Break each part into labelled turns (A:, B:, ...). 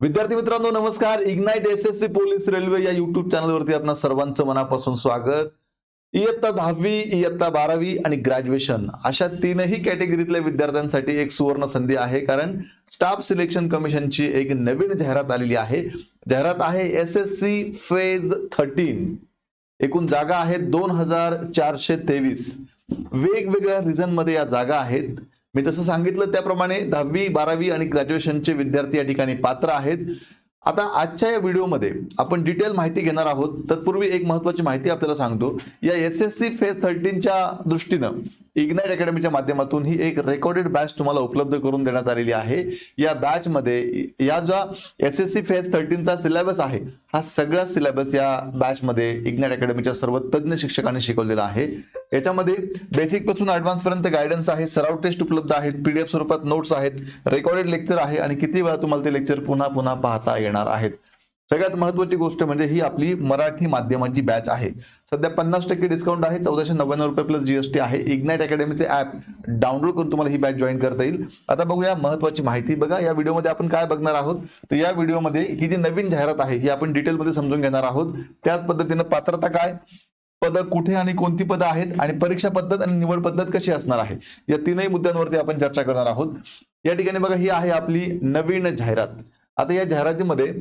A: विद्यार्थी मित्रांनो नमस्कार. Ignite S S C police railway या युट्यूब चॅनलवरती आपण सर्वांचं मनापासून स्वागत. इयत्ता दहावी इयत्ता बारावी आणि ग्रॅज्युएशन अशा तीनही कॅटेगरीतल्या विद्यार्थ्यांसाठी एक सुवर्ण संधी आहे. कारण स्टाफ सिलेक्शन कमिशनची एक नवीन जाहिरात आलेली आहे. जाहिरात आहे S S C phase thirteen एकूण जागा आहेत दोन हजार चारशे तेवीस. वेगवेगळ्या रिझनमध्ये या जागा आहेत. मी तसं सांगितलं त्याप्रमाणे दहावी बारावी आणि ग्रॅज्युएशनचे विद्यार्थी या ठिकाणी पात्र आहेत. आता आजच्या या व्हिडिओमध्ये आपण डिटेल माहिती घेणार आहोत. तत्पूर्वी एक महत्वाची माहिती आपल्याला सांगतो. या एस एस सी फेज थर्टीनच्या दृष्टीनं इग्नाइट अकॅडमीच्या माध्यमातून ही एक रेकॉर्डेड बॅच तुम्हाला उपलब्ध करून देण्यात आलेली आहे. या बॅचमध्ये या ज्या एस एस सी फेज थर्टीनचा सिलेबस आहे हा सगळा सिलेबस या बॅचमध्ये इग्नाइट अकॅडमीच्या सर्व तज्ज्ञ शिक्षकांनी शिकवलेला आहे. याच्यामध्ये बेसिकपासून ऍडव्हान्स पर्यंत गायडन्स आहे सराव टेस्ट उपलब्ध आहेत पीडीएफ स्वरूपात नोट्स आहेत रेकॉर्डेड लेक्चर आहे आणि किती वेळा तुम्हाला ते लेक्चर पुन्हा पुन्हा पाहता येणार आहेत. सगळ्यात महत्वाची गोष्ट म्हणजे ही आपली मराठी माध्यमाची बॅच आहे. सध्या पन्नास टक्के डिस्काउंट आहे चौदाशे नव्याण्णव रुपये प्लस जीएसटी आहे. इग्नाइट अकॅडमीचे ऍप डाउनलोड करून तुम्हाला ही बॅच जॉईन करता येईल. आता बघूया महत्वाची माहिती. बघा या व्हिडिओमध्ये आपण काय बघणार आहोत? तर या व्हिडिओमध्ये ही जी नवीन जाहिरात आहे ही आपण डिटेलमध्ये समजून घेणार आहोत. त्याच पद्धतीनं पात्रता काय? पद कुठे आणि कोणती पदं आहेत? आणि परीक्षा पद्धत आणि निवड पद्धत कशी असणार आहे? या तीनही मुद्द्यांवरती आपण चर्चा करणार आहोत. या ठिकाणी बघा ही आहे आपली नवीन जाहिरात. आता या जाहिरातीमध्ये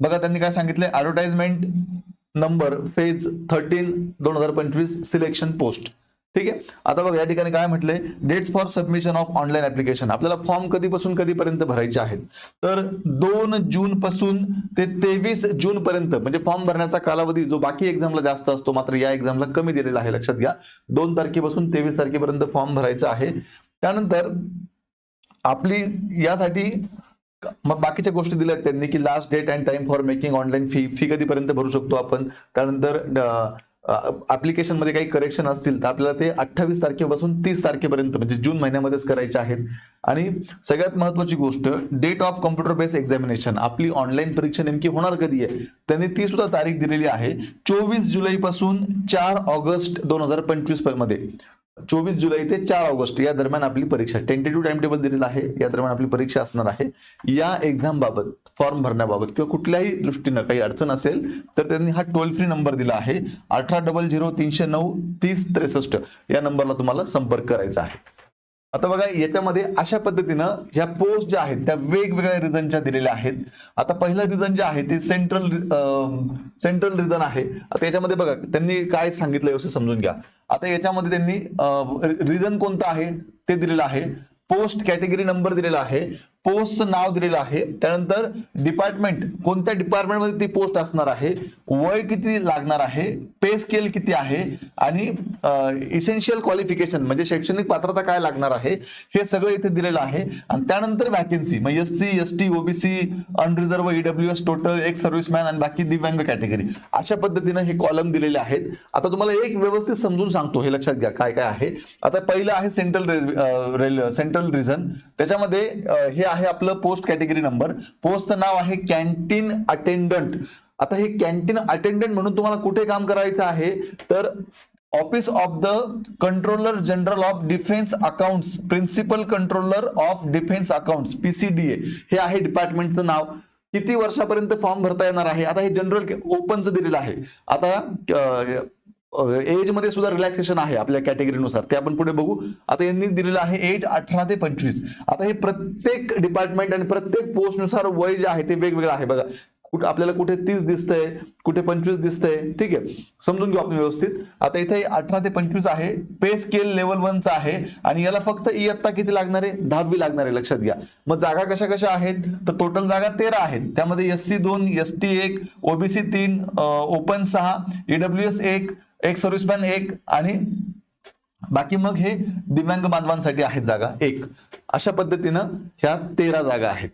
A: बघा त्यांनी काय सांगितलंय ऍडव्हर्टाइजमेंट नंबर फेज थर्टीन दोन हजार पंचवीस सिलेक्शन पोस्ट ठीक आहे? आता बघा या ठिकाणी काय म्हटलंय dates for submission of online application आपल्याला फॉर्म कधीपासून कधीपर्यंत भरायचे आहेत? तर दोन जून पासून ते तेवीस जून पर्यंत म्हणजे फॉर्म भरण्याचा कालावधी जो बाकी एक्झामला जास्त असतो मात्र या एक्झामला कमी दिलेला आहे लक्षात घ्या. दोन तारखेपासून तेवीस तारखेपर्यंत फॉर्म भरायचा आहे. त्यानंतर आपली यासाठी मग बाकीच्या गोष्टी दिल्या त्यांनी की last date and time for making online fee fee कधीपर्यंत भरू शकतो आपण? त्यानंतर ऍप्लिकेशनमध्ये काही करेक्शन असतील तर आपल्याला ते अठ्ठावीस तारखेपासून तीस तारखेपर्यंत म्हणजे जून महिन्यामध्येच करायचे आहेत. आणि सगळ्यात महत्वाची गोष्ट date of computer base examination आपली ऑनलाईन परीक्षा नेमकी होणार कधी आहे? त्यांनी ती सुद्धा तारीख दिलेली आहे चोवीस जुलै पासून चार ऑगस्ट दोन हजार पंचवीसमध्ये. चोवीस जुलै ते चार ऑगस्ट या दरम्यान आपली परीक्षा टेंटेटिव्ह टाइम टेबल दिलेला आहे. या दरम्यान आपली परीक्षा असणार आहे. या एक्झाम बाबत फॉर्म भरण्याबाबत किंवा कुठल्याही दृष्टीनं काही अडचण असेल तर त्यांनी हा टोल फ्री नंबर दिला आहे. अठरा डबल झिरो तीनशे नऊ तीस त्रेसष्ट या नंबरला तुम्हाला संपर्क करायचा आहे. आता बघा याच्यामध्ये अशा पद्धतीनं ह्या पोस्ट ज्या आहेत त्या वेगवेगळ्या रिझनच्या दिलेल्या आहेत. आता पहिलं रिझन जे आहे ते सेंट्रल सेंट्रल रिझन आहे. आता याच्यामध्ये बघा त्यांनी काय सांगितलं व्यवस्थित समजून घ्या. आता याच्यामध्ये त्यांनी रिझन कोणतं आहे ते दिलेलं आहे. पोस्ट कॅटेगरी नंबर दिलेला आहे. पोस्टचं नाव दिलेलं आहे. त्यानंतर डिपार्टमेंट कोणत्या डिपार्टमेंटमध्ये ती पोस्ट असणार आहे? वय किती लागणार आहे? पे स्केल किती आहे? आणि इसेन्शियल क्वालिफिकेशन म्हणजे शैक्षणिक पात्रता काय लागणार आहे? हे सगळं इथे दिलेलं आहे. आणि त्यानंतर वॅकेन्सी मग S C S T OBC unreserved E W S total एक सर्व्हिसमॅन आणि बाकी दिव्यांग कॅटेगरी अशा पद्धतीनं हे कॉलम दिलेले आहेत. आता तुम्हाला एक व्यवस्थित समजून सांगतो हे लक्षात घ्या काय काय आहे. आता पहिलं आहे सेंट्रल रेल सेंट्रल रिझन त्याच्यामध्ये हे हे आहे आपलं पोस्ट कॅटेगरी नंबर पोस्टचं नाव आहे कॅन्टीन अटेंडंट आता हे कॅन्टीन अटेंडंट म्हणून तुम्हाला कुठे काम करायचं आहे? तर office of the controller general of defence accounts principal controller of defence accounts PCDA हे आहे डिपार्टमेंटचं नाव. किती वर्षापर्यंत फॉर्म भरता येणार आहे? आता हे जनरल ओपनचं दिलेलं आहे. आता एजमध्ये सुद्धा रिलॅक्सेशन आहे आपल्या कॅटेगरीनुसार ते आपण पुढे बघू. आता यांनी दिलेलं आहे एज अठरा ते पंचवीस. आता हे प्रत्येक डिपार्टमेंट आणि प्रत्येक पोस्टनुसार वय जे आहे ते वेगवेगळं आहे. बघा कुठे आपल्याला कुठे तीस दिसतंय कुठे पंचवीस दिसतंय. ठीक आहे. समजून घेऊ आपण व्यवस्थित. आता इथे अठरा ते पंचवीस आहे. पे स्केल लेवल वनचा आहे. आणि याला फक्त इयत्ता किती लागणार आहे? दहावी लागणार आहे. लक्षात घ्या. मग जागा कशा कशा आहेत? तर टोटल जागा तेरा आहेत. त्यामध्ये एस सी दोन एस टी एक ओबीसी तीन ओपन सहा ईडब्ल्यू एस एक एक सर्व्हिसमॅन एक आणि बाकी मग हे दिव्यांग बांधवांसाठी आहेत जागा एक. अशा पद्धतीनं ह्या तेरा जागा आहेत.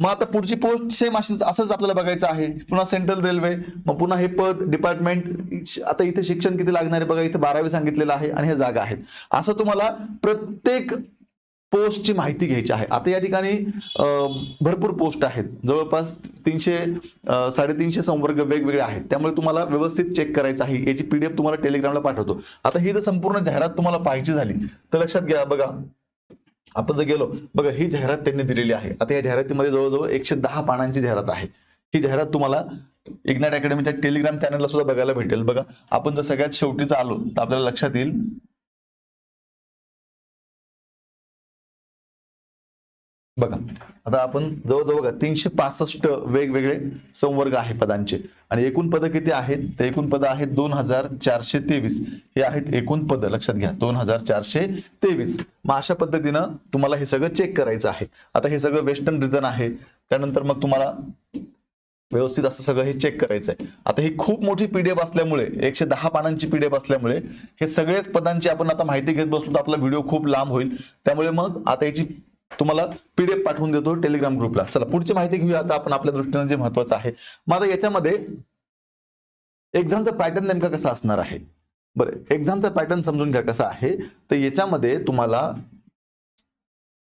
A: मग आता पुढची पोस्ट सेम अशीच असंच आपल्याला बघायचं आहे. पुन्हा सेंट्रल रेल्वे मग पुन्हा हे पद डिपार्टमेंट आता इथे शिक्षण किती लागणार आहे बघा इथे बारावी सांगितलेलं आहे आणि ह्या जागा आहेत. असं तुम्हाला प्रत्येक पोस्टची माहिती घ्यायची आहे. आता या ठिकाणी भरपूर पोस्ट आहेत. जवळपास तीनशे साडेतीनशे संवर्ग वेगवेगळे आहेत. त्यामुळे तुम्हाला व्यवस्थित चेक करायचं आहे. याची पीडीएफ तुम्हाला टेलिग्रामला पाठवतो. आता ही जर संपूर्ण जाहिरात तुम्हाला पाहिजे झाली तर लक्षात घ्या बघा. आपण जर गेलो बघा ही जाहिरात त्यांनी दिलेली आहे. आता या जाहिरातीमध्ये जवळजवळ एकशे दहा पानांची जाहिरात आहे. ही जाहिरात तुम्हाला इग्नाट अकॅडमीच्या टेलिग्राम चॅनलला सुद्धा बघायला भेटेल. बघा आपण जर सगळ्यात शेवटीच आलो तर आपल्याला लक्षात येईल बघा आता आपण जवळजवळ बघा तीनशे पासष्ट वेगवेगळे संवर्ग आहे पदांचे. आणि एकूण पद किती आहेत? तर एकूण पद आहेत दोन हजार चारशे तेवीस. हे आहेत एकूण पद. लक्षात घ्या दोन हजार चारशे तेवीस. मग अशा पद्धतीनं तुम्हाला हे सगळं चेक करायचं आहे. आता हे सगळं वेस्टर्न रिजन आहे. त्यानंतर मग तुम्हाला व्यवस्थित असं सगळं हे चेक करायचं आहे. आता ही खूप मोठी पीडीएफ असल्यामुळे एकशे दहा पानांची पीडीएफ असल्यामुळे हे सगळेच पदांची आपण आता माहिती घेत बसलो तर आपला व्हिडिओ खूप लांब होईल. त्यामुळे मग आता याची तुम्हाला पीडीएफ पाठवून देतो टेलिग्राम ग्रुपला चला पुढची माहिती घेऊया. आता आपण आपल्या दृष्टीने जे महत्वाचं आहे. मग आता याच्यामध्ये एक्झामचा पॅटर्न नेमका कसा असणार आहे? बरं एक्झामचा पॅटर्न समजून घ्या कसा आहे. तर याच्यामध्ये तुम्हाला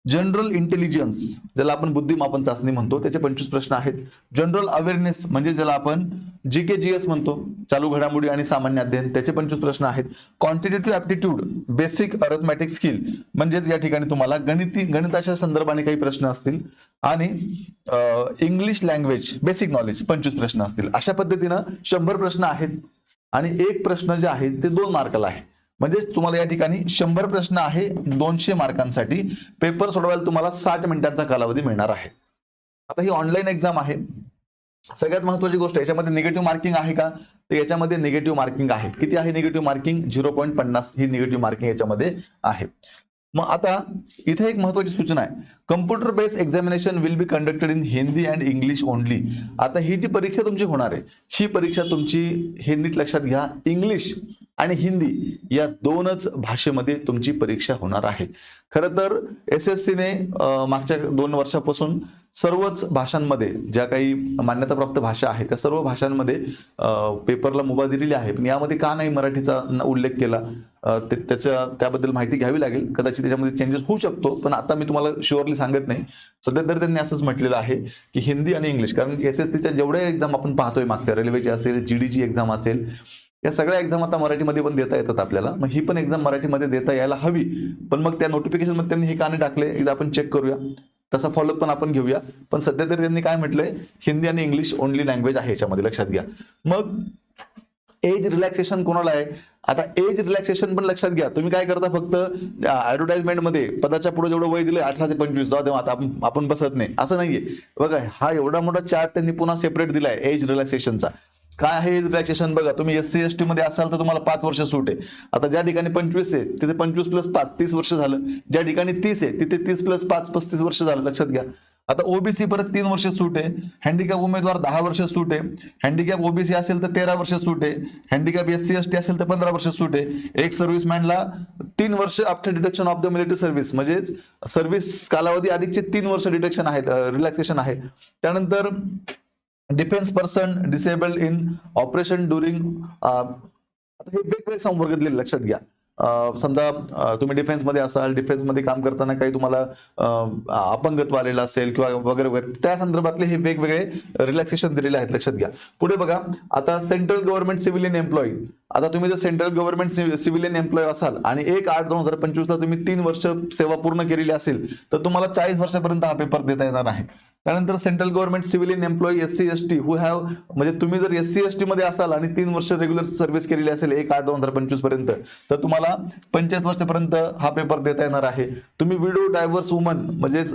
A: जनरल इंटेलिजन्स ज्याला आपण बुद्धिमापन चाचणी म्हणतो त्याचे पंचवीस प्रश्न आहेत. जनरल अवेअरनेस म्हणजे ज्याला आपण जी के जी एस म्हणतो चालू घडामोडी आणि सामान्य अध्ययन त्याचे पंचवीस प्रश्न आहेत. Quantitative aptitude basic arithmetic skill म्हणजेच या ठिकाणी तुम्हाला गणिती गणिताच्या संदर्भाने काही प्रश्न असतील. आणि इंग्लिश लँग्वेज बेसिक नॉलेज पंचवीस प्रश्न असतील. अशा पद्धतीनं शंभर प्रश्न आहेत. आणि एक प्रश्न जे आहे ते दोन मार्काला आहे. म्हणजेच तुम्हाला या ठिकाणी शंभर प्रश्न आहे दोनशे मार्कांसाठी. पेपर सोडवायला तुम्हाला साठ मिनिटांचा कालावधी मिळणार आहे. आता ही ऑनलाईन एक्झाम आहे. सगळ्यात महत्वाची गोष्ट याच्यामध्ये निगेटिव्ह मार्किंग आहे का? तर याच्यामध्ये निगेटिव्ह मार्किंग आहे. किती आहे निगेटिव्ह मार्किंग झिरो पॉईंट पन्नास ही निगेटिव्ह मार्किंग याच्यामध्ये आहे. मग आता इथे एक महत्वाची सूचना आहे. Computer based examination will be conducted in Hindi and English only आता ही जी परीक्षा तुमची होणार आहे ही परीक्षा तुमची हे नीट लक्षात घ्या. इंग्लिश आणि हिंदी या दोनच भाषेमध्ये तुमची परीक्षा होणार आहे. खरं तर एस एस सीने मागच्या दोन वर्षापासून सर्वच भाषांमध्ये ज्या काही मान्यताप्राप्त भाषा आहेत त्या सर्व भाषांमध्ये पेपरला मुभा दिलेली आहे. पण यामध्ये का नाही मराठीचा उल्लेख केला? ते- त्याच्या त्याबद्दल माहिती घ्यावी लागेल. कदाचित त्याच्यामध्ये चेंजेस होऊ शकतो पण आता मी तुम्हाला शुअरली सांगत नाही. सध्या तरी त्यांनी असंच म्हटलेलं आहे की हिंदी आणि इंग्लिश कारण एस एस सीच्या जेवढ्या एक्झाम आपण पाहतोय मागच्या रेल्वेची असेल जीडीची एक्झाम असेल या सगळ्या एक्झाम आता मराठीमध्ये पण देता येतात आपल्याला. मग ही पण एक्झाम मराठीमध्ये देता यायला हवी. पण मग त्या नोटिफिकेशनमध्ये त्यांनी हे का नाही टाकले? एकदा आपण चेक करूया. तसा फॉलोअप पण आपण घेऊया. पण सध्या तरी त्यांनी काय म्हटलंय? हिंदी आणि इंग्लिश ओनली लँग्वेज आहे याच्यामध्ये लक्षात घ्या. मग एज रिलॅक्सेशन कोणाला आहे? आता एज रिलॅक्सेशन पण लक्षात घ्या. तुम्ही काय करता फक्त ऍडव्हर्टाइजमेंटमध्ये पदाच्या पुढे जेवढं वय दिलं अठरा ते पंचवीस जाऊ देवा आता आपण आपण बसत नाही. असं नाहीये. बघा हा एवढा मोठा चार्ट त्यांनी पुन्हा सेपरेट दिलाय एज रिलॅक्सेशनचा काय आहे रिलॅक्सेशन बघा तुम्ही एस सी एस टी मध्ये असाल तर तुम्हाला पाच वर्ष सूट आहे. आता ज्या ठिकाणी पंचवीस आहे तिथे पंचवीस प्लस पाच तीस वर्ष झालं. ज्या ठिकाणी तीस आहे तिथे तीस प्लस पाच पस्तीस वर्ष झालं. लक्षात घ्या. आता ओबीसी परत तीन वर्ष सूट आहे. हँडिकॅप उमेदवार दहा वर्ष सूट आहे. हँडिकॅप ओबीसी असेल तर तेरा वर्ष सूट आहे. Handicap S C S T असेल तर पंधरा वर्ष सूट आहे. एक सर्व्हिसमॅनला तीन वर्ष after deduction of the military service म्हणजेच सर्व्हिस कालावधी अधिकचे तीन वर्ष डिडक्शन आहे रिलॅक्सेशन आहे. त्यानंतर defence person disable in operation during हे वेगवेगळे संवर्ग दिलेले लक्षात घ्या. समजा तुम्ही डिफेन्समध्ये असाल डिफेन्समध्ये काम करताना काही तुम्हाला अपंगत्व आलेलं असेल किंवा वगैरे वगैरे त्या संदर्भातले हे वेगवेगळे रिलॅक्सेशन दिलेले आहेत लक्षात घ्या. पुढे बघा आता सेंट्रल गव्हर्नमेंट सिव्हिलियन एम्प्लॉई आता तुम्ही जर सेंट्रल गव्हर्नमेंट सिव्हिलियन एम्प्लॉय असाल आणि एक आठ दोन हजार पंचवीसला तुम्ही तीन वर्ष सेवा पूर्ण केलेली असेल तर तुम्हाला चाळीस वर्षापर्यंत हा पेपर देता येणार आहे त्यानंतर central government civilian employee S C S T who have म्हणजे तुम्ही जर एस सी एस टी मध्ये असाल आणि तीन वर्ष रेग्युलर सर्व्हिस केलेली असेल एक आठ दोन हजार पंचवीसपर्यंत तर तुम्हाला पंचायत वर्षापर्यंत हा पेपर देता येणार आहे. तुम्ही विडो डायव्हर्स वुमन म्हणजेच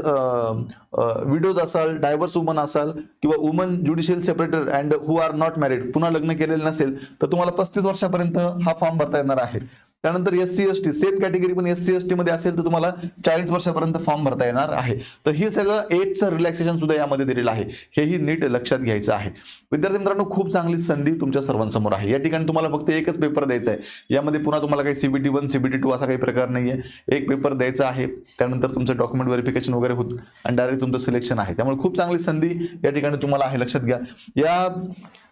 A: विडोज असाल डायव्हर्स वुमन असाल किंवा woman judicial separator and who are not married पुन्हा लग्न केलेलं नसेल तर तुम्हाला पस्तीस वर्षापर्यंत हा फॉर्म भरता येणार आहे. त्यानंतर S C S T same category पण एस सी एस टी मध्ये असेल तर तुम्हाला चाळीस वर्षापर्यंत फॉर्म भरता येणार आहे. तर हे सगळं एजचं रिलॅक्सेशन सुद्धा यामध्ये दिलेलं आहे. हेही नीट लक्षात घ्यायचं आहे. विद्यार्थी मित्रांनो खूप चांगली संधी तुमच्या सर्वांसमोर आहे. या ठिकाणी तुम्हाला फक्त एकच पेपर द्यायचा आहे. यामध्ये पुन्हा तुम्हाला काही सीबीटी वन सीबीटी टू असा काही प्रकार नाहीये. एक पेपर द्यायचा आहे. त्यानंतर तुमचं डॉक्युमेंट व्हेरिफिकेशन वगैरे होत आणि डायरेक्ट तुमचं सिलेक्शन आहे. त्यामुळे खूप चांगली संधी या ठिकाणी तुम्हाला आहे. लक्षात घ्या. या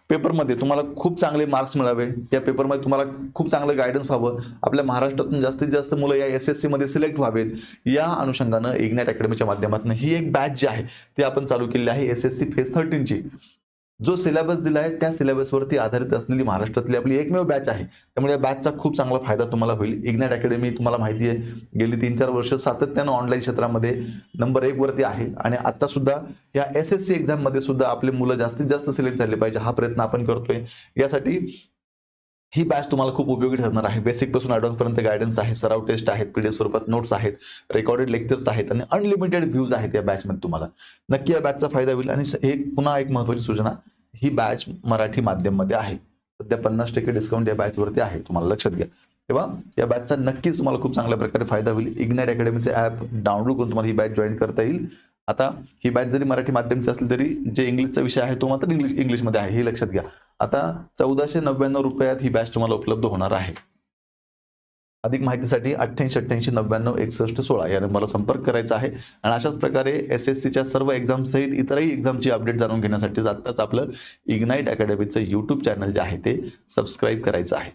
A: पेपरमध्ये तुम्हाला खूप चांगले मार्क्स मिळावे. या पेपरमध्ये तुम्हाला खूप चांगलं गायडन्स व्हावं. आपल्या महाराष्ट्रातून जास्तीत जास्त मुलं या एस एस सी मध्ये सिलेक्ट व्हावेत. या अनुषंगानं इग्नॅट अकॅडमीच्या माध्यमातून ही एक बॅच जी आहे ती आपण चालू केलेली आहे एस एस सी फेज थर्टीनची जो सिलेबस दिला आहे त्या सिलेबसवरती आधारित असलेली महाराष्ट्रातली आपली एकमेव बॅच आहे. त्यामुळे या बॅचचा खूप चांगला फायदा तुम्हाला होईल. इग्नॅट अकॅडमी तुम्हाला माहिती आहे. गेली तीन चार वर्ष सातत्यानं ऑनलाईन क्षेत्रामध्ये नंबर एक वरती आहे. आणि आता सुद्धा या एस एस सी एक्झाममध्ये सुद्धा आपले मुलं जास्तीत जास्त सिलेक्ट झाले पाहिजे. हा प्रयत्न आपण करतोय. यासाठी ही बॅच तुम्हाला खूप उपयोगी ठरणार आहे. बेसिकपासून ऍडव्हान्स पर्यंत गायडन्स आहे सराव टेस्ट आहेत पीडीएफ स्वरूपात नोट्स आहेत रेकॉर्डेड लेक्चर्स आहेत आणि अनलिमिटेड व्ह्यूज आहेत या बॅचमध्ये तुम्हाला. नक्की या बॅचचा फायदा होईल आणि हे एक पुन्हा एक महत्वाची सूचना ही बॅच मराठी माध्यममध्ये आहे. सध्या पन्नास टक्के डिस्काउंट या बॅचवरती आहे. तुम्हाला लक्षात घ्या. तेव्हा या बॅचचा नक्कीच तुम्हाला खूप चांगल्या प्रकारे फायदा होईल. इग्नाइट अकॅडमीचे ॲप डाउनलोड करून तुम्हाला ही बॅच जॉईन करता येईल. आता ही बॅच जरी मराठी माध्यमची असली तरी जे इंग्लिशचा विषय आहे तो मात्र इंग्लिश इंग्लिशमध्ये आहे. हे लक्षात घ्या. आता चौदाशे नव्याण्णव रुपयात ही बॅच तुम्हाला उपलब्ध होणार आहे. अधिक माहितीसाठी अठ्ठ्याऐंशी अठ्ठ्याऐंशी नव्याण्णव एकसष्ट सोळा या नंबरला संपर्क करायचा आहे. आणि अशाच प्रकारे एस एस सीच्या सर्व एक्झाम सहित इतरही एक्झामची अपडेट जाणून घेण्यासाठी आत्ताच आपलं इग्नाइट अकॅडमीचं यूट्यूब चॅनल जे आहे ते सबस्क्राईब करायचं आहे.